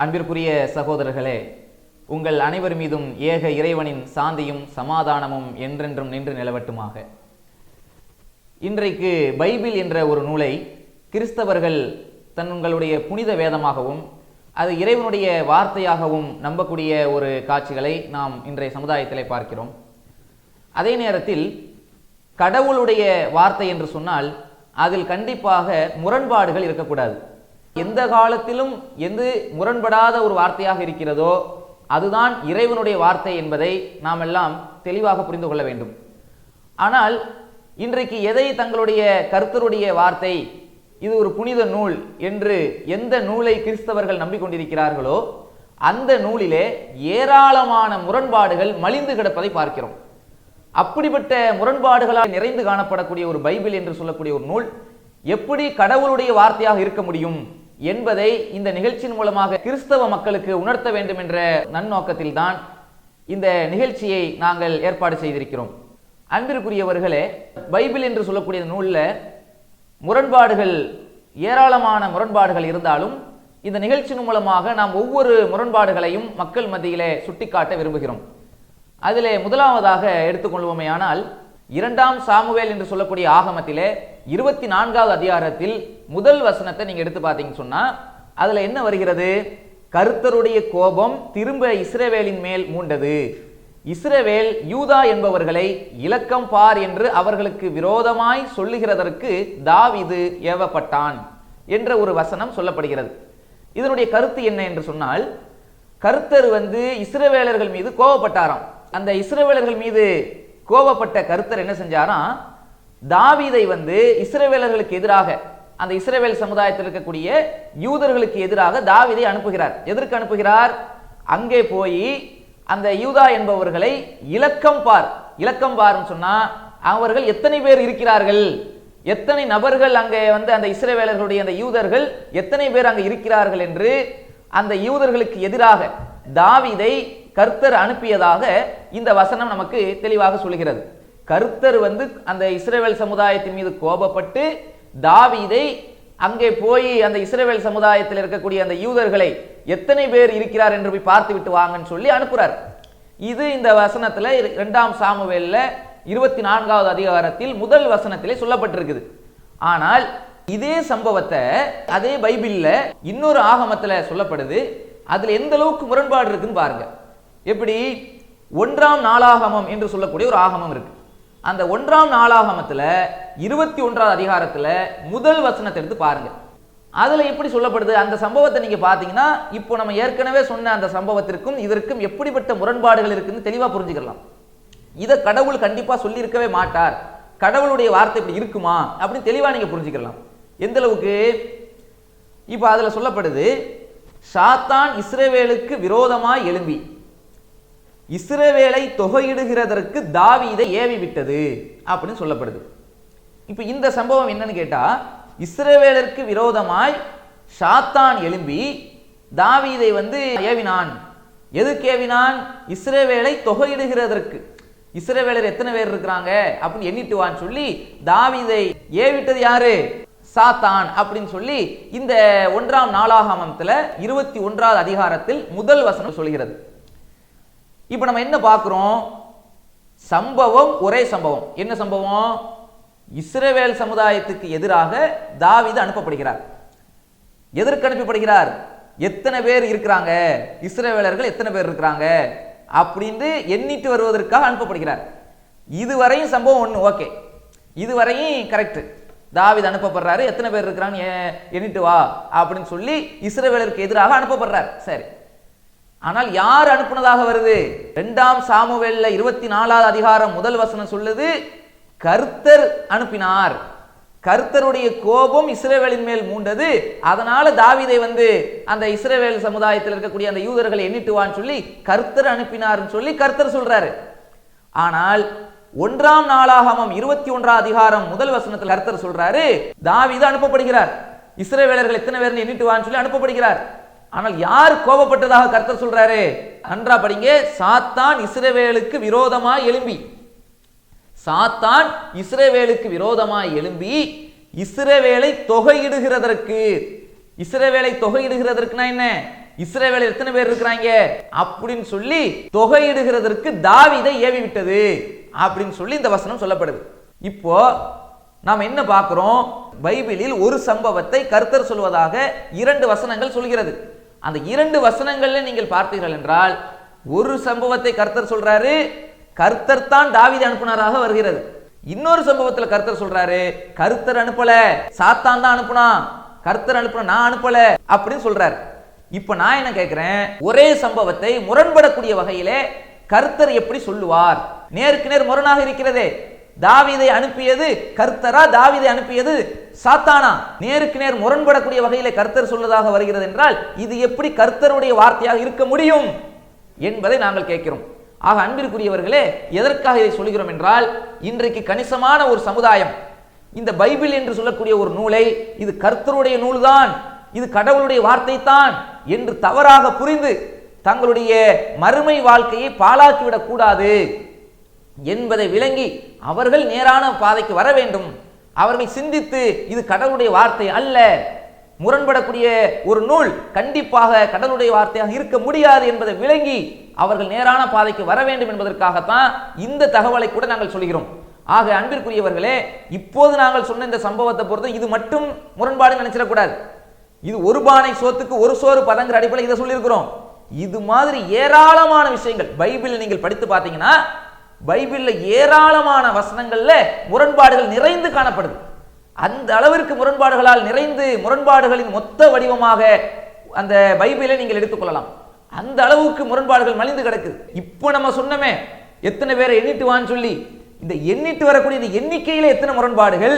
அன்பிற்குரிய சகோதரர்களே உங்கள் அனைவர் மீதும் ஏக இறைவனின் சாந்தியும் சமாதானமும் என்றென்றும் நின்று நிலவட்டுமாக. இன்றைக்கு பைபிள் என்ற ஒரு நூலை கிறிஸ்தவர்கள் தங்களுடைய புனித வேதமாகவும் அது இறைவனுடைய வார்த்தையாகவும் நம்பக்கூடிய ஒரு காட்சிகளை நாம் இன்றைய சமுதாயத்தில் பார்க்கிறோம். அதே நேரத்தில் கடவுளுடைய வார்த்தை என்று சொன்னால் அதில் கண்டிப்பாக முரண்பாடுகள் இருக்கக்கூடாது. எந்த காலத்திலும் எது முரண்படாத ஒரு வார்த்தையாக இருக்கிறதோ அதுதான் இறைவனுடைய வார்த்தை என்பதை நாம் எல்லாம் தெளிவாக புரிந்து கொள்ள வேண்டும். ஆனால் இன்றைக்கு எதை தங்களுடைய கர்த்தருடைய வார்த்தை இது ஒரு புனித நூல் என்று எந்த நூலை கிறிஸ்தவர்கள் நம்பிக்கொண்டிருக்கிறார்களோ அந்த நூலிலே ஏராளமான முரண்பாடுகள் மலிந்து கிடப்பதை பார்க்கிறோம். அப்படிப்பட்ட முரண்பாடுகளால் நிறைந்து காணப்படக்கூடிய ஒரு பைபிள் என்று சொல்லக்கூடிய ஒரு நூல் எப்படி கடவுளுடைய வார்த்தையாக இருக்க முடியும் என்பதை இந்த நிகழ்ச்சியின் மூலமாக கிறிஸ்தவ மக்களுக்கு உணர்த்த வேண்டும் என்ற நன்னோக்கத்தில் தான் இந்த நிகழ்ச்சியை நாங்கள் ஏற்பாடு செய்திருக்கிறோம். அன்பிற்குரியவர்களே பைபிள் என்று சொல்லக்கூடிய நூலில் முரண்பாடுகள் ஏராளமான முரண்பாடுகள் இருந்தாலும் இந்த நிகழ்ச்சியின் மூலமாக நாம் ஒவ்வொரு முரண்பாடுகளையும் மக்கள் மத்தியிலே சுட்டிக்காட்ட விரும்புகிறோம். அதிலே முதலாவதாக எடுத்துக்கொள்வோமேயானால் இரண்டாம் சாமுவேல் என்று சொல்லக்கூடிய ஆகமத்திலே இருபத்தி நான்காவது அதிகாரத்தில் முதல் வசனத்தை நீங்கள் எடுத்து பார்த்தீங்கன்னு சொன்னால் அதில் என்ன வருகிறது? கருத்தருடைய கோபம் திரும்ப இஸ்ரேவேலின் மேல் மூண்டது. இஸ்ரவேல் யூதா என்பவர்களை இலக்கம் பார் என்று அவர்களுக்கு விரோதமாய் சொல்லுகிறதற்கு தாவிது ஏவப்பட்டான் என்ற ஒரு வசனம் சொல்லப்படுகிறது. இதனுடைய கருத்து என்ன என்று சொன்னால் கருத்தர் வந்து இஸ்ரவேலர்கள் மீது கோபப்பட்டாராம் அந்த இஸ்ரவேலர்கள் மீது கோபப்பட்ட கருத்தர் என்ன செஞ்சாராம் தாவீதை வந்து இஸ்ரவேலர்களுக்கு எதிராக அந்த இஸ்ரவேல் சமுதாயத்தில் இருக்கக்கூடிய யூதர்களுக்கு எதிராக தாவீதை அனுப்புகிறார். எதற்கு அனுப்புகிறார்? அங்கே போய் அந்த யூதா என்பவர்களை இலக்கம் பார். இலக்கம் பார்ன்னு சொன்னால் அவர்கள் எத்தனை பேர் இருக்கிறார்கள்? எத்தனை நபர்கள் அங்கே வந்து அந்த இஸ்ரவேலர்களுடைய அந்த யூதர்கள் எத்தனை பேர் அங்கே இருக்கிறார்கள் என்று அந்த யூதர்களுக்கு எதிராக தாவீதை கர்த்தர் அனுப்பியதாக இந்த வசனம் நமக்கு தெளிவாக சொல்கிறது. கர்த்தர் வந்து அந்த இஸ்ரேவேல் சமுதாயத்தின் மீது கோபப்பட்டு தாவீதை அங்கே போய் அந்த இஸ்ரவேல் சமுதாயத்தில் இருக்கக்கூடிய அந்த யூதர்களை எத்தனை பேர் இருக்கிறார் என்று போய் பார்த்து விட்டு வாங்கன்னு சொல்லி அனுப்புறார். இது இந்த வசனத்தில் இரண்டாம் சாமுவேலில் இருபத்தி நான்காவது அதிகாரத்தில் முதல் வசனத்திலே சொல்லப்பட்டிருக்குது. ஆனால் இதே சம்பவத்தை அதே பைபிளில் இன்னொரு ஆகமத்தில் சொல்லப்படுது. அதில் எந்த அளவுக்கு முரண்பாடு இருக்குன்னு பாருங்க. எப்படி? ஒன்றாம் நாளாகமம் என்று சொல்லக்கூடிய ஒரு ஆகமம் இருக்கு. அந்த ஒன்றாம் நாளாகமத்தில் இருபத்தி ஒன்றாவது அதிகாரத்தில் முதல் வசனத்தை எடுத்து பாருங்கள் அதில் எப்படி சொல்லப்படுது? அந்த சம்பவத்தை நீங்கள் பார்த்தீங்கன்னா இப்போ நம்ம ஏற்கனவே சொன்ன அந்த சம்பவத்திற்கும் இதற்கும் எப்படிப்பட்ட முரண்பாடுகள் இருக்குன்னு தெளிவாக புரிஞ்சுக்கலாம். இதை கடவுள் கண்டிப்பாக சொல்லியிருக்கவே மாட்டார். கடவுளுடைய வார்த்தை இப்படி இருக்குமா? அப்படின்னு தெளிவாக நீங்கள் புரிஞ்சுக்கலாம். எந்த அளவுக்கு? இப்போ அதில் சொல்லப்படுது சாத்தான் இஸ்ரேவேலுக்கு விரோதமாய் எழும்பி இஸ்ரவேலை தொகையிடுகிறதற்கு தாவீதை ஏவி விட்டது அப்படின்னு சொல்லப்படுது. இப்போ இந்த சம்பவம் என்னன்னு கேட்டால் இஸ்ரவேலருக்கு விரோதமாய் சாத்தான் எழும்பி தாவீதை வந்து ஏவினான். எதுக்கு ஏவினான்? இஸ்ரவேலை தொகையிடுகிறதற்கு. இஸ்ரவேலர் எத்தனை பேர் இருக்கிறாங்க? அப்படின்னு எண்ணிட்டு வான்னு சொல்லி தாவீதை ஏவிட்டது யாரு? சாத்தான் அப்படின்னு சொல்லி இந்த ஒன்றாம் நாளாகமத்துல இருபத்தி ஒன்றாவது அதிகாரத்தில் முதல் வசனம் சொல்கிறது. இப்போ நம்ம என்ன பார்க்குறோம்? சம்பவம் ஒரே சம்பவம். என்ன சம்பவம்? இஸ்ரவேல் சமுதாயத்துக்கு எதிராக தாவிது அனுப்பப்படுகிறார். எதற்கு அனுப்பப்படுகிறார்? எத்தனை பேர் இருக்கிறாங்க? இஸ்ரவேலர்கள் எத்தனை பேர் இருக்கிறாங்க? அப்படின்னு எண்ணிட்டு வருவதற்காக அனுப்பப்படுகிறார். இதுவரையும் சம்பவம் ஒன்று ஓகே. இதுவரையும் கரெக்டு தாவிது அனுப்பப்படுறாரு எத்தனை பேர் இருக்கிறான்னு எண்ணிட்டு வா அப்படின்னு சொல்லி இஸ்ரவேலருக்கு எதிராக அனுப்பப்படுறார். சரி. ஆனால் யார் அனுப்புனதாக வருது? இரண்டாம் சாமுவேல்ல இருபத்தி நாலாவது அதிகாரம் முதல் வசனம் சொல்லுது கர்த்தர் அனுப்பினார். கர்த்தருடைய கோபம் இஸ்ரேவேலின் மேல் மூண்டது. அதனால தாவிதை வந்து அந்த இஸ்ரேவேல் சமுதாயத்தில் இருக்கக்கூடிய அந்த யூதர்களை எண்ணிட்டு வான்னு சொல்லி கர்த்தர் அனுப்பினார்னு சொல்லி கர்த்தர் சொல்றாரு. ஆனால் ஒன்றாம் நாளாகமம் இருபத்தி ஒன்றாம் அதிகாரம் முதல் வசனத்தில் கர்த்தர் சொல்றாரு தாவிது அனுப்பப்படுகிறார். இஸ்ரேவேலர்கள் எத்தனை பேர் எண்ணிட்டு வான்னு சொல்லி அனுப்பப்படுகிறார். ஆனால் யார் கோபப்பட்டதாக கர்த்தர் சொல்றாரு? நன்றா படிங்க சாத்தான் இஸ்ரேவேலுக்கு விரோதமாக எழும்பி சாத்தான் இஸ்ரவேலுக்கு விரோதமாய் எழும்பி இஸ்ரவேலை தொகையிடுகிறதற்கு இஸ்ரவேலை தொகையிடுகிறதற்குனா என்ன? இஸ்ரவேலில் எத்தனை பேர் இருக்கிறாங்க? அப்படின்னு சொல்லி தொகையிடுகிறதற்கு தாவிதை ஏவி விட்டது அப்படின்னு சொல்லி இந்த வசனம் சொல்லப்படுது. இப்போ நாம் என்ன பார்க்குறோம்? பைபிளில் ஒரு சம்பவத்தை கர்த்தர் சொல்வதாக இரண்டு வசனங்கள் சொல்கிறது. அந்த இரண்டு வசனங்கள்ல நீங்கள் பார்த்தீர்கள் என்றால் ஒரு சம்பவத்தை கர்த்தர் சொல்றாரு கர்த்தர் தான் தாவீதை அனுப்புனராக வருகிறது. இன்னொரு சம்பவத்தில் கர்த்தர் சொல்றாரு கர்த்தர் அனுப்பல. சாத்தான் தான் அனுப்புனா கர்த்தர் அனுப்புன நான் அனுப்பல. அப்படின்னு சொல்றாரு. இப்ப நான் என்ன கேட்கிறேன் ஒரே சம்பவத்தை முரண்படக்கூடிய வகையிலே கர்த்தர் எப்படி சொல்லுவார்? நேருக்கு நேர் முரணாக இருக்கிறதே. தாவிதை அனுப்பியது கர்த்தரா? தாவிதை அனுப்பியது சாத்தானா? நேருக்கு நேர் முரண்படக்கூடிய வகையில கர்த்தர் சொல்வதாக வருகிறது என்றால் இது எப்படி கர்த்தருடைய வார்த்தையாக இருக்க முடியும் என்பதை நாங்கள் கேட்கிறோம். ஆக அன்பிற்குரியவர்களே எதற்காக இதை சொல்கிறோம் என்றால் இன்றைக்கு கணிசமான ஒரு சமுதாயம் இந்த பைபிள் என்று சொல்லக்கூடிய ஒரு நூலை இது கர்த்தருடைய நூல்தான் இது கடவுளுடைய வார்த்தை தான் என்று தவறாக புரிந்து தங்களுடைய மறுமை வாழ்க்கையை பாழாக்கிவிடக் கூடாது என்பதை விளங்கி அவர்கள் நேரான பாதைக்கு வர வேண்டும். அவர்கள் சிந்தித்து இது கடவுளுடைய வார்த்தை அல்ல. முரண்படக்கூடிய ஒரு நூல் கண்டிப்பாக கடவுளுடைய வார்த்தையாக இருக்க முடியாது என்பதை விளங்கி அவர்கள் நேரான பாதைக்கு வர வேண்டும் என்பதற்காகத்தான் இந்த தகவலை கூட நாங்கள் சொல்கிறோம். ஆக அன்பிற்குரியவர்களே இப்போது நாங்கள் சொன்ன இந்த சம்பவத்தை பொறுத்து இது மட்டும் முரண்பாடு நினைச்சிடக்கூடாது. இது ஒரு பானை சோத்துக்கு ஒரு சோறு பதங்கிற அடிப்படையில் இதை சொல்லியிருக்கிறோம். இது மாதிரி ஏராளமான விஷயங்கள். பைபிளில் நீங்கள் படித்து பார்த்தீங்கன்னா பைபிளில் ஏராளமான வசனங்களில் முரண்பாடுகள் நிறைந்து காணப்படுது. அந்த அளவிற்கு முரண்பாடுகளால் நிறைந்து முரண்பாடுகளின் மொத்த வடிவமாக அந்த பைபிளை நீங்கள் எடுத்துக்கொள்ளலாம். அந்த அளவுக்கு முரண்பாடுகள் மலிந்து கிடக்குது. இப்போ நம்ம சொன்னமே எத்தனை பேரை எண்ணிட்டு வான்னு சொல்லி இந்த எண்ணிட்டு வரக்கூடிய இந்த எண்ணிக்கையில எத்தனை முரண்பாடுகள்?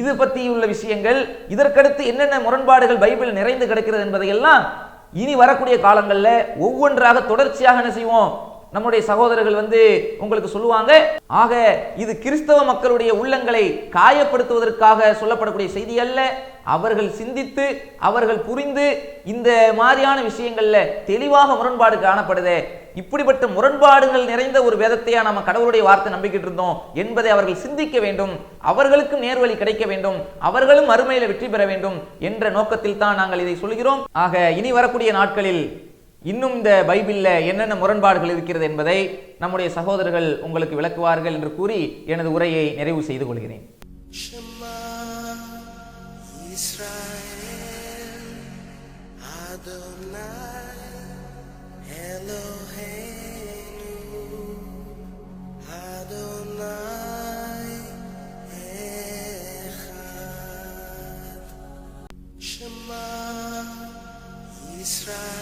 இது பற்றி உள்ள விஷயங்கள் இதற்கடுத்து என்னென்ன முரண்பாடுகள் பைபிள் நிறைந்து கிடக்கிறது என்பதையெல்லாம் இனி வரக்கூடிய காலங்களில் ஒவ்வொன்றாக தொடர்ச்சியாக என்ன செய்வோம்? நம்முடைய சகோதரர்கள் வந்து உங்களுக்கு சொல்லுவாங்க ஆக இது கிறிஸ்தவ மக்களுடைய உள்ளங்களை காயப்படுத்துவதற்காக சொல்லப்படக்கூடிய செய்தி அல்ல. அவர்கள் சிந்தித்து அவர்கள் புரிந்து இந்த மாதிரியான விஷயங்கள்ல தெளிவாக முரண்பாடு காணப்படுதே. இப்படிப்பட்ட முரண்பாடுகள் நிறைந்த ஒரு வேதத்தையா நம்ம கடவுளுடைய வார்த்தை நம்பிக்கிட்டு இருந்தோம் என்பதை அவர்கள் சிந்திக்க வேண்டும். அவர்களுக்கும் நேர்வழி கிடைக்க வேண்டும். அவர்களும் அருமையில வெற்றி பெற வேண்டும் என்ற நோக்கத்தில் தான் நாங்கள் இதை சொல்கிறோம். ஆக இனி வரக்கூடிய நாட்களில் இன்னும் இந்த பைபிளில் என்னென்ன முரண்பாடுகள் இருக்கிறது என்பதை நம்முடைய சகோதரர்கள் உங்களுக்கு விளக்குவார்கள் என்று கூறி எனது உரையை நிறைவு செய்து கொள்கிறேன். Israel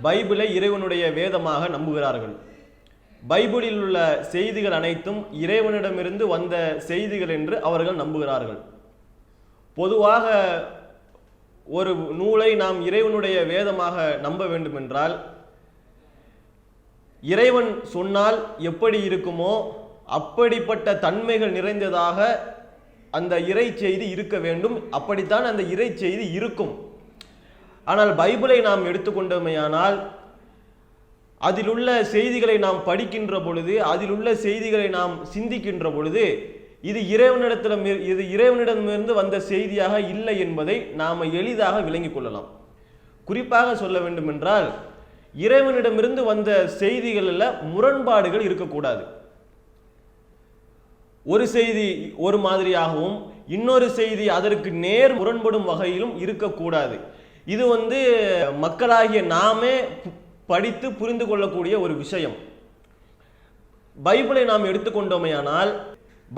பைபிளை இறைவனுடைய வேதமாக நம்புகிறார்கள். பைபிளில் உள்ள செய்திகள் அனைத்தும் இறைவனிடமிருந்து வந்த செய்திகள் என்று அவர்கள் நம்புகிறார்கள். பொதுவாக ஒரு நூலை நாம் இறைவனுடைய வேதமாக நம்ப வேண்டுமென்றால் இறைவன் சொன்னால் எப்படி இருக்குமோ அப்படிப்பட்ட தன்மைகள் நிறைந்ததாக அந்த இறை செய்தி இருக்க வேண்டும். அப்படித்தான் அந்த இறை செய்தி இருக்கும். ஆனால் பைபிளை நாம் எடுத்துக்கொண்டோமேயானால் அதில் உள்ள செய்திகளை நாம் படிக்கின்ற பொழுது அதில் உள்ள செய்திகளை நாம் சிந்திக்கின்ற பொழுது இது இறைவனிடத்திடம் இது இறைவனிடமிருந்து வந்த செய்தியாக இல்லை என்பதை நாம் எளிதாக விளங்கிக் கொள்ளலாம். குறிப்பாக சொல்ல வேண்டுமென்றால் இறைவனிடமிருந்து வந்த செய்திகளில் முரண்பாடுகள் இருக்கக்கூடாது. ஒரு செய்தி ஒரு மாதிரியாகவும் இன்னொரு செய்தி அதற்கு நேர் முரண்படும் வகையிலும் இருக்கக்கூடாது. இது வந்து மக்களாகிய நாமே படித்து புரிந்து கொள்ளக்கூடிய ஒரு விஷயம். பைபிளை நாம் எடுத்துக்கொண்டோமேயானால்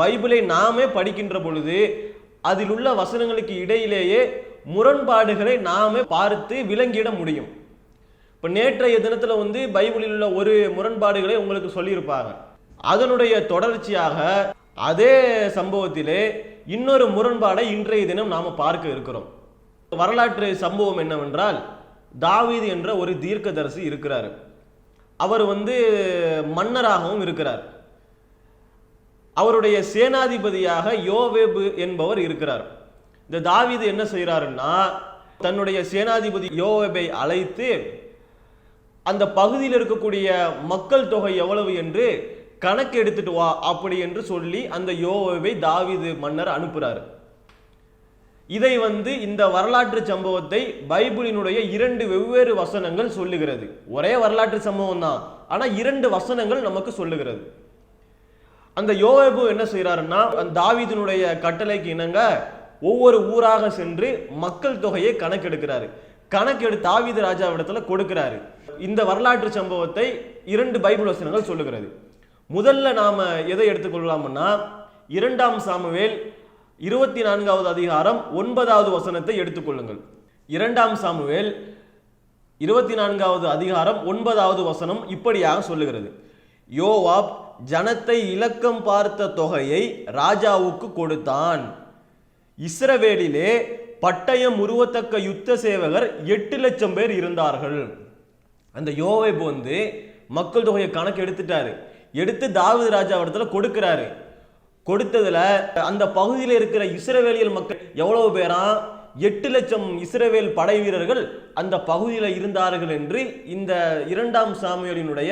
பைபிளை நாமே படிக்கின்ற பொழுது அதில் உள்ள வசனங்களுக்கு இடையிலேயே முரண்பாடுகளை நாமே பார்த்து விளங்கிட முடியும். இப்போ நேற்றைய தினத்தில் வந்து பைபிளில் உள்ள ஒரு முரண்பாடுகளை உங்களுக்கு சொல்லியிருப்பாங்க. அதனுடைய தொடர்ச்சியாக அதே சம்பவத்திலே இன்னொரு முரண்பாடை இன்றைய தினம் நாம் பார்க்க இருக்கிறோம். வரலாற்று சம்பவம் என்னவென்றால் தாவீது என்ற ஒரு தீர்க்கதரிசி இருக்கிறார். அவர் வந்து மன்னராகவும் இருக்கிறார். அவருடைய சேனாதிபதியாக யோவேபு என்பவர் இருக்கிறார். இந்த தாவீது என்ன செய்கிறாருன்னா தன்னுடைய சேனாதிபதி யோவேபை அழைத்து அந்த பகுதியில் இருக்கக்கூடிய மக்கள் தொகை எவ்வளவு என்று கணக்கு எடுத்துட்டு வா அப்படி என்று சொல்லி அந்த யோவேபை தாவீது மன்னர் அனுப்புகிறாரு இதை வந்து இந்த வரலாற்று சம்பவத்தை பைபிளினுடைய இரண்டு வெவ்வேறு வசனங்கள் சொல்லுகிறது. ஒரே வரலாற்று சம்பவம் தான் ஆனா இரண்டு வசனங்கள் நமக்கு சொல்லுகிறது. அந்த யோவேபு என்ன செய்யறாருன்னா அந்த தாவீதினுடைய கட்டளைக்கு இணங்க ஒவ்வொரு ஊராக சென்று மக்கள் தொகையை கணக்கெடுக்கிறாரு. கணக்கெடுத்து தாவீது ராஜாவிடத்துல கொடுக்கிறாரு. இந்த வரலாற்று சம்பவத்தை இரண்டு பைபிள் வசனங்கள் சொல்லுகிறது. முதல்ல நாம எதை எடுத்துக்கொள்ளலாம்னா இரண்டாம் சாமுவேல் இருபத்தி நான்காவது அதிகாரம் ஒன்பதாவது வசனத்தை எடுத்துக்கொள்ளுங்கள். இரண்டாம் சாமுவேல் இருபத்தி நான்காவது அதிகாரம் ஒன்பதாவது வசனம் இப்படியாக சொல்லுகிறது. யோவாப் ஜனத்தை இலக்கம் பார்த்த தொகையை ராஜாவுக்கு கொடுத்தான். இஸ்ரவேலிலே பட்டயம் உருவத்தக்க யுத்த சேவகர் எட்டு லட்சம் பேர் இருந்தார்கள். அந்த யோவைப் வந்து மக்கள் தொகையை கணக்கு எடுத்துட்டாரு. எடுத்து தாவீது ராஜா இடத்துல கொடுக்கிறாரு. கொடுத்ததுல அந்த பகுதியில் இருக்கிற இஸ்ரவேலியல் மக்கள் எவ்வளவு பேரா? எட்டு லட்சம் இஸ்ரவேல் படை வீரர்கள் அந்த பகுதியில் இருந்தார்கள் என்று இந்த இரண்டாம் சாமியலினுடைய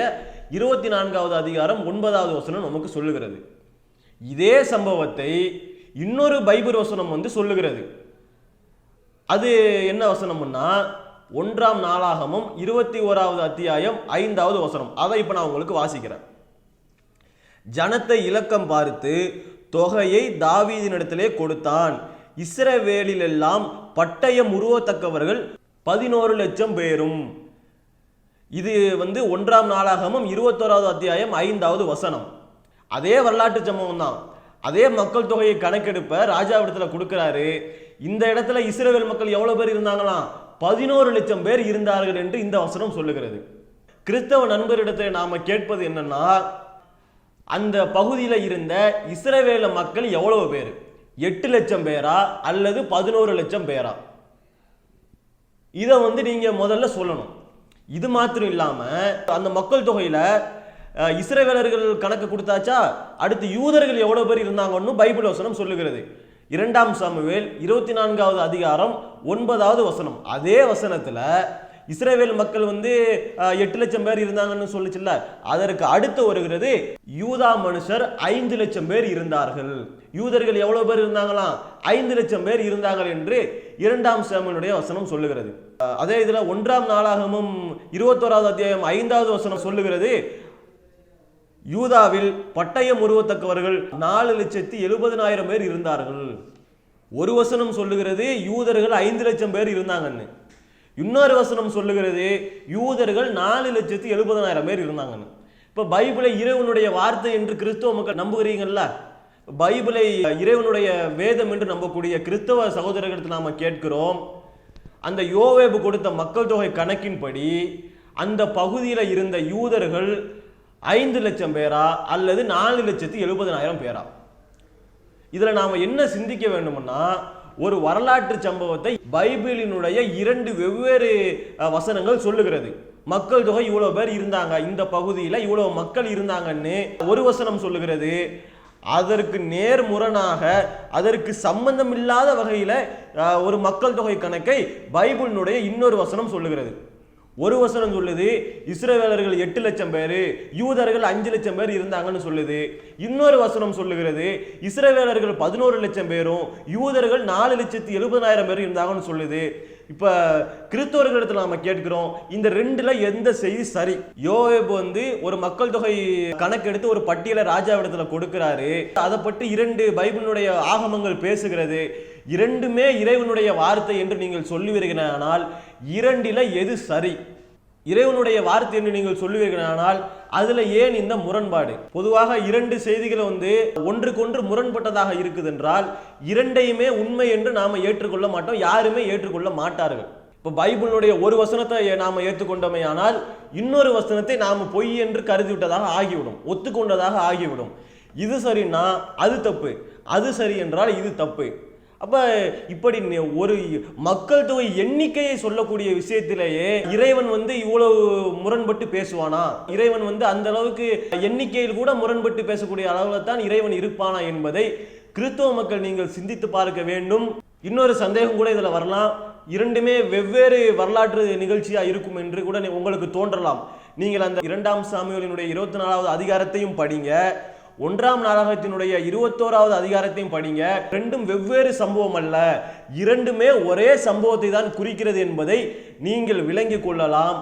இருபத்தி நான்காவது அதிகாரம் ஒன்பதாவது வசனம் நமக்கு சொல்லுகிறது. இதே சம்பவத்தை இன்னொரு பைபிள் வசனம் வந்து சொல்லுகிறது. அது என்ன வசனம்னா ஒன்றாம் நாளாகமும் இருபத்தி ஓராவது அத்தியாயம் ஐந்தாவது வசனம். அதை இப்போ நான் உங்களுக்கு வாசிக்கிறேன். ஜனத்தை இலக்கம் பார்த்து தொகையை தாவீதினிடத்திலே கொடுத்தான். இஸ்ரவேலிலெல்லாம் பட்டயம் உருவத்தக்கவர்கள் பதினோரு லட்சம் பேரும். இது வந்து ஒன்றாம் நாளாகமும் இருபத்தோராவது அத்தியாயம் ஐந்தாவது வசனம். அதே வரலாற்று சம்பவம் தான். அதே மக்கள் தொகையை கணக்கெடுப்ப ராஜாவிடத்தில் கொடுக்கிறாரு. இந்த இடத்துல இஸ்ரேல் மக்கள் எவ்வளவு பேர் இருந்தாங்களாம் பதினோரு லட்சம் பேர் இருந்தார்கள் என்று இந்த வசனம் சொல்லுகிறது. கிறிஸ்தவ நண்பரிடத்தை நாம கேட்பது என்னன்னா அந்த பகுதியில் இருந்த இஸ்ரவேல மக்கள் எவ்வளவு பேர்? எட்டு லட்சம் பேரா அல்லது பதினோரு லட்சம் பேரா? இதை வந்து நீங்க முதல்ல சொல்லணும். இது மாத்திரம் இல்லாம அந்த மக்கள் தொகையில அஹ், இஸ்ரவேலர்கள் கணக்கு கொடுத்தாச்சா? அடுத்து யூதர்கள் எவ்வளவு பேர் இருந்தாங்கன்னு பைபிள் வசனம் சொல்லுகிறது. இரண்டாம் சாமுவேல் இருபத்தி நான்காவது அதிகாரம் ஒன்பதாவது வசனம். அதே வசனத்துல இஸ்ரேவேல் மக்கள் வந்து எட்டு லட்சம் பேர் இருந்தாங்கன்னு சொல்லுச்சுல்ல அதற்கு அடுத்து வருகிறது யூதா மனுஷர் ஐந்து லட்சம் பேர் இருந்தார்கள். யூதர்கள் எவ்வளவு பேர் இருந்தாங்களாம் ஐந்து லட்சம் பேர் இருந்தார்கள் என்று இரண்டாம் சேமனுடைய வசனம் சொல்லுகிறது. அதே இதுல ஒன்றாம் நாளாகமும் இருபத்தோராவது அத்தியாயம் ஐந்தாவது வசனம் சொல்லுகிறது யூதாவில் பட்டயம் உருவத்தக்கவர்கள் நாலு லட்சத்தி எழுபதனாயிரம் பேர் இருந்தார்கள். ஒரு வசனம் சொல்லுகிறது யூதர்கள் ஐந்து லட்சம் பேர் இருந்தாங்கன்னு. இன்னொரு வசனம் சொல்லுகிறது யூதர்கள் நாலு லட்சத்தி எழுபதனாயிரம் பேர் இருந்தாங்கன்னு. இப்போ பைபிளை இறைவனுடைய வார்த்தை என்று கிறிஸ்தவ மக்கள் நம்புகிறீங்கல்ல? பைபிளை இறைவனுடைய வேதம் என்று நம்பக்கூடிய கிறிஸ்தவ சகோதரர்களுக்கு நாம் கேட்கிறோம் அந்த யோவேபு கொடுத்த மக்கள் தொகை கணக்கின்படி அந்த பகுதியில் இருந்த யூதர்கள் ஐந்து லட்சம் பேரா அல்லது நாலு லட்சத்தி எழுபதனாயிரம் பேரா? இதில் நாம் என்ன சிந்திக்க வேண்டும்னா ஒரு வரலாற்று சம்பவத்தை பைபிளினுடைய இரண்டு வெவ்வேறு வசனங்கள் சொல்லுகிறது. மக்கள் தொகை இவ்வளவு பேர் இருந்தாங்க இந்த பகுதியில் இவ்வளவு மக்கள் இருந்தாங்கன்னு ஒரு வசனம் சொல்லுகிறது. அதற்கு நேர்முரணாக அதற்கு சம்பந்தம் இல்லாத வகையில ஒரு மக்கள் தொகை கணக்கை பைபிளினுடைய இன்னொரு வசனம் சொல்லுகிறது. ஒரு வசனம் சொல்லுது இஸ்ரேவேலர்கள் எட்டு லட்சம் பேர் யூதர்கள் அஞ்சு லட்சம் பேர் இருந்தாங்கன்னு சொல்லுது. இன்னொரு வசனம் சொல்லுகிறது இஸ்ரேவேலர்கள் பதினோரு லட்சம் பேரும் யூதர்கள் நாலு லட்சத்தி எழுபதாயிரம் பேர் இருந்தாங்கன்னு சொல்லுது. இப்போ கிறிஸ்தவர்களிடத்தில் நாம கேட்கிறோம் இந்த ரெண்டுல எந்த செய்தி சரி? யோவேபு வந்து ஒரு மக்கள் தொகை கணக்கெடுத்து ஒரு பட்டியலை ராஜாவிடத்தில் கொடுக்கிறாரு. அதை பற்றி இரண்டு பைபிளுடைய ஆகமங்கள் பேசுகிறது. இரண்டுமே இறைவனுடைய வார்த்தை என்று நீங்கள் சொல்லுவீர்களானால் இரண்டில எது சரி? இறைவனுடைய வார்த்தை என்று நீங்கள் சொல்லுவீர்களானால் அதுல ஏன் இந்த முரண்பாடு? பொதுவாக இரண்டு செய்திகளை வந்து ஒன்றுக்கொன்று முரண்பட்டதாக இருக்குது என்றால் இரண்டையுமே உண்மை என்று நாம ஏற்றுக்கொள்ள மாட்டோம் யாருமே ஏற்றுக்கொள்ள மாட்டார்கள். இப்போ பைபிளுடைய ஒரு வசனத்தை நாம் ஏற்றுக்கொண்டோமே ஆனால் இன்னொரு வசனத்தை நாம் பொய் என்று கருதிவிட்டதாக ஆகிவிடும் ஒத்துக்கொண்டதாக ஆகிவிடும். இது சரின்னா அது தப்பு அது சரி என்றால் இது தப்பு. அப்போ இப்படி ஒரு மக்கள் தொகை எண்ணிக்கையை சொல்லக்கூடிய விஷயத்திலேயே இறைவன் வந்து இவ்வளவு முரண்பட்டு பேசுவானா? இறைவன் வந்து அந்த அளவுக்கு எண்ணிக்கையில் கூட முரண்பட்டு பேசக்கூடிய அளவில் தான் இறைவன் இருப்பானா என்பதை கிறிஸ்தவ மக்கள் நீங்கள் சிந்தித்து பார்க்க வேண்டும். இன்னொரு சந்தேகம் கூட இதில் வரலாம். இரண்டுமே வெவ்வேறு வரலாற்று நிகழ்ச்சியாக இருக்கும் என்று கூட நீ- உங்களுக்கு தோன்றலாம். நீங்கள் அந்த இரண்டாம் சாமியோலினுடைய இருபத்தி நாலாவது அதிகாரத்தையும் படிங்க. ஒன்றாம் நாடகத்தினுடைய இருபத்தோராவது அதிகாரத்தையும் படிங்க. ரெண்டும் வெவ்வேறு சம்பவம் அல்ல. இரண்டுமே ஒரே சம்பவத்தை தான் குறிக்கிறது என்பதை நீங்கள் விளங்கிக் கொள்ளலாம்.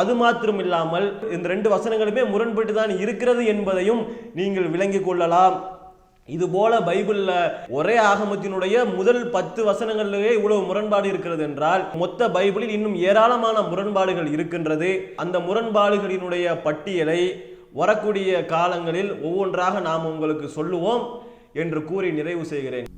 அது மாத்திரம் இல்லாமல் இந்த ரெண்டு வசனங்களுமே முரண்பட்டு தான் இருக்கிறது என்பதையும் நீங்கள் விளங்கிக் கொள்ளலாம். இது போல ஒரே ஆகமத்தினுடைய முதல் பத்து வசனங்களிலேயே இவ்வளவு முரண்பாடு இருக்கிறது என்றால் மொத்த பைபிளில் இன்னும் ஏராளமான முரண்பாடுகள் இருக்கின்றது. அந்த முரண்பாடுகளினுடைய பட்டியலை வரக்கூடிய காலங்களில் ஒவ்வொன்றாக நாம் உங்களுக்கு சொல்லுவோம் என்று கூறி நிறைவு செய்கிறேன்.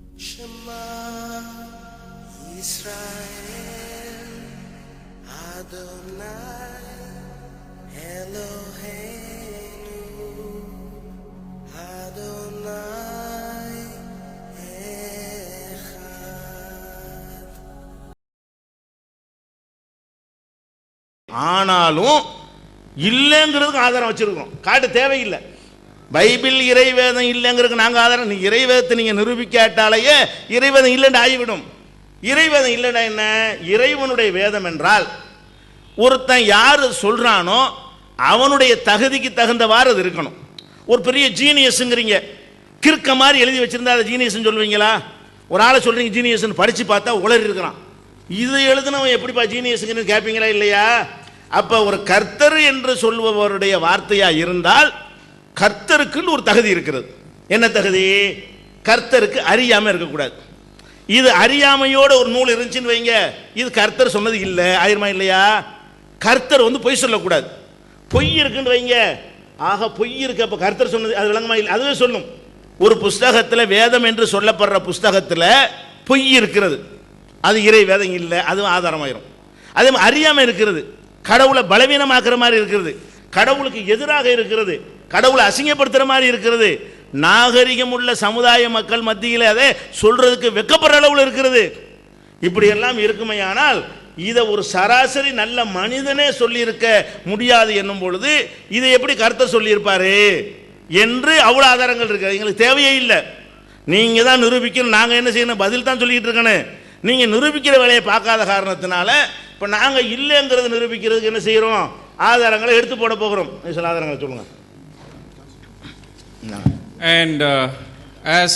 ஆனாலும் இல்லைங்கிறதுக்கு ஆதாரம் வச்சிருக்கோம். காட்டு தேவையில்லை. பைபிள் இறைவேதம் இல்லைங்கிறதுக்கு நாங்கள் ஆதாரம். நீ இறைவேதத்தை நீங்கள் நிரூபிக்காட்டாலேயே இறைவேதம் இல்லைன்னு ஆகிவிடும். இறைவேதம் இல்லைன்னா என்ன? இறைவனுடைய வேதம் என்றால் ஒருத்தன் யார் சொல்கிறானோ அவனுடைய தகுதிக்கு தகுந்தவாறு அது இருக்கணும். ஒரு பெரிய ஜீனியஸுங்கிறீங்க கிறுக்க மாதிரி எழுதி வச்சுருந்தா அதை ஜீனியஸ்னு சொல்லுவீங்களா? ஒரு ஆளை சொல்கிறீங்க ஜீனியஸ்ன்னு படித்து பார்த்தா உளறி இருக்கிறான். இது எழுதுனவன் எப்படிப்பா ஜீனியஸுங்கன்னு கேட்பீங்களா இல்லையா? அப்போ ஒரு கர்த்தர் என்று சொல்பவருடைய வார்த்தையாக இருந்தால் கர்த்தருக்குன்னு ஒரு தகுதி இருக்கிறது. என்ன தகுதி? கர்த்தருக்கு அறியாமல் இருக்கக்கூடாது. இது அறியாமையோட ஒரு நூல் இருந்துச்சுன்னு வைங்க. இது கர்த்தர் சொன்னது இல்லை. ஆயிரமா இல்லையா? கர்த்தர் வந்து பொய் சொல்லக்கூடாது. பொய் இருக்குன்னு வைங்க. ஆக பொய் இருக்கு. அப்போ கர்த்தர் சொன்னது அது விளங்கமா இல்லை? அதுவே சொல்லும். ஒரு புஸ்தகத்தில் வேதம் என்று சொல்லப்படுற புஸ்தகத்தில் பொய் இருக்கிறது. அது இறை வேதம் இல்லை. அதுவும் ஆதாரமாயிரும். அதே மாதிரி அறியாம இருக்கிறது. கடவுளை பலவீனமாக்குற மாதிரி இருக்கிறது. கடவுளுக்கு எதிராக இருக்கிறது. கடவுளை அசிங்கப்படுத்துகிற மாதிரி இருக்கிறது. நாகரிகம் உள்ள சமுதாய மக்கள் மத்தியில் அதை சொல்றதுக்கு வெக்கப்படுற அளவில் இருக்கிறது. இப்படியெல்லாம் இருக்குமையானால் இதை ஒரு சராசரி நல்ல மனிதனே சொல்லியிருக்க முடியாது என்னும் பொழுது இதை எப்படி கருத்தை சொல்லியிருப்பாரு? என்று அவ்வளோ ஆதாரங்கள் இருக்கு. எங்களுக்கு தேவையே இல்லை. நீங்கள் தான் நிரூபிக்கணும். நாங்கள் என்ன செய்யணும்? பதில் தான் சொல்லிக்கிட்டு இருக்கணும். நீங்கள் நிரூபிக்கிற வேலையை பார்க்காத காரணத்தினால இப்போ நாங்கள் இல்லைங்கிறது நிரூபிக்கிறதுக்கு என்ன செய்கிறோம் ஆதாரங்களை எடுத்து போட போகிறோம் சில ஆதாரங்களை சொல்லுங்கள் And uh, as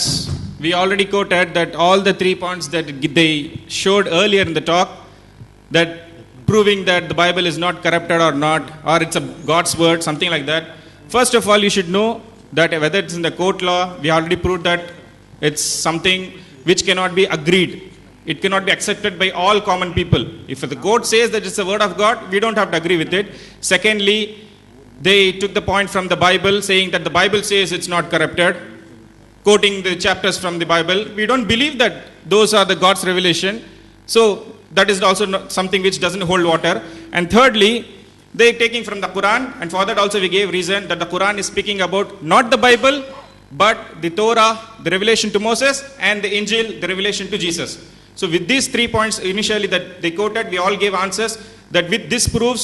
we already quoted, that all the three points that they showed earlier in the talk, that proving that the Bible is not corrupted or not, or it's a God's word, something like that. First of all, you should know that whether it's in the court law, we already proved that it's something which cannot be agreed. It cannot be accepted by all common people. If the court says that it's the word of God, we don't have to agree with it. Secondly, they took the point from the Bible saying that the Bible says it's not corrupted, quoting the chapters from the Bible. We don't believe that those are the God's revelation. So that is also something which doesn't hold water. And thirdly, they are taking from the Quran, and for that also we gave reason that the Quran is speaking about not the Bible, but the Torah, the revelation to Moses, and the Injil, the revelation to Jesus. So with these three points initially that they quoted, we all gave answers that with this proves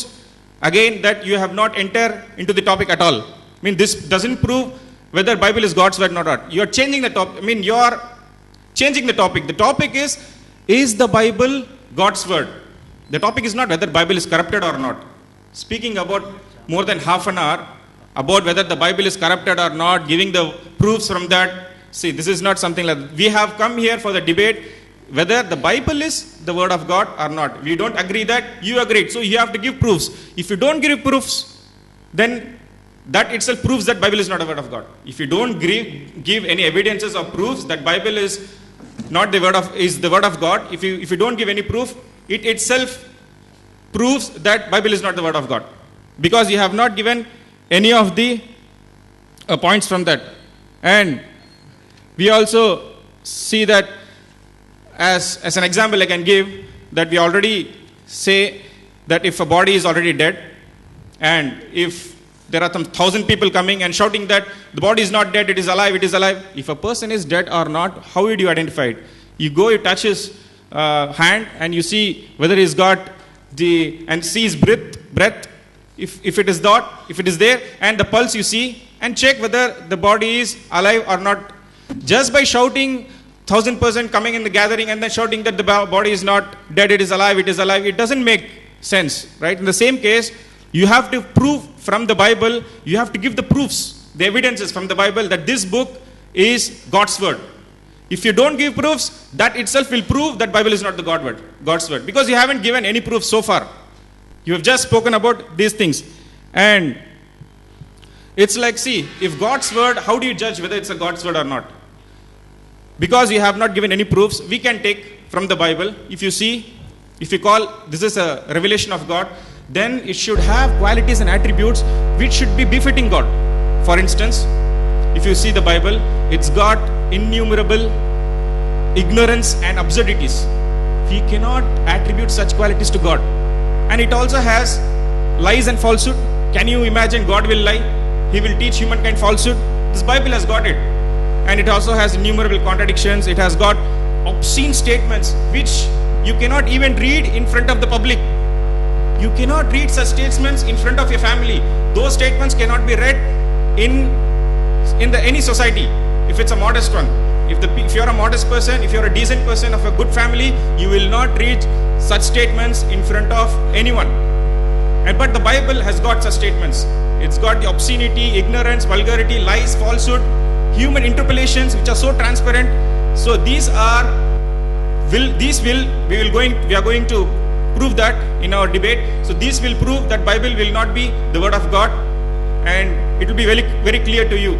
again that you have not entered into the topic at all. I mean this doesn't prove whether Bible is God's word or not. You are changing the topic. I mean you are changing the topic. The topic is is the Bible God's word? The topic is not whether Bible is corrupted or not. Speaking about more than half an hour about whether the Bible is corrupted or not, giving the proofs from that. See, this is not something like we have come here for the debate whether the Bible is the word of God or not. We don't agree that you agreed. So you have to give proofs. If you don't give proofs, then that itself proves that Bible is not a word of God. If you don't give, give any evidences or proofs that Bible is not the word of is the word of God, if you if you don't give any proof, it itself proves that Bible is not the word of God because you have not given any of the uh, points from that. And we also see that as, as an example I can give that we already say that if a body is already dead and if there are some thousand people coming and shouting that the body is not dead, it is alive, it is alive. If a person is dead or not, how would you identify it? You go, you touch his uh, hand and you see whether he's got the, and see his breath, breath if, if it is not, if it is there, and the pulse you see, and check whether the body is alive or not. Just by shouting, thousand percent coming in the gathering and then shouting that the body is not dead, it is alive, it is alive, it doesn't make sense, right? In the same case, you have to prove from the Bible, you have to give the proofs, the evidences from the Bible that this book is God's word. If you don't give proofs, that itself will prove that Bible is not the God word, God's word, because you haven't given any proof so far. You have just spoken about these things. And it's like, see, if God's word, how do you judge whether it's a God's word or not? Because you have not given any proofs, we can take from the Bible. If you see, if you call this is a revelation of God, then it should have qualities and attributes which should be befitting God. For instance, if you see the Bible, it's got innumerable ignorance and absurdities. We cannot attribute such qualities to God. And it also has lies and falsehood. Can you imagine God will lie? He will teach humankind falsehood. This Bible has got it. And it also has innumerable contradictions. It has got obscene statements which you cannot even read in front of the public. You cannot read such statements in front of your family. Those statements cannot be read in in the any society if it's a modest one if the if you're a modest person if you're a decent person of a good family you will not read such statements in front of anyone and but the bible has got such statements it's got the obscenity ignorance vulgarity lies falsehood human interpolations which are so transparent. So these are will these will we will going we are going to prove that in our debate. So these will prove that bible will not be the word of god. And it will be very very clear to you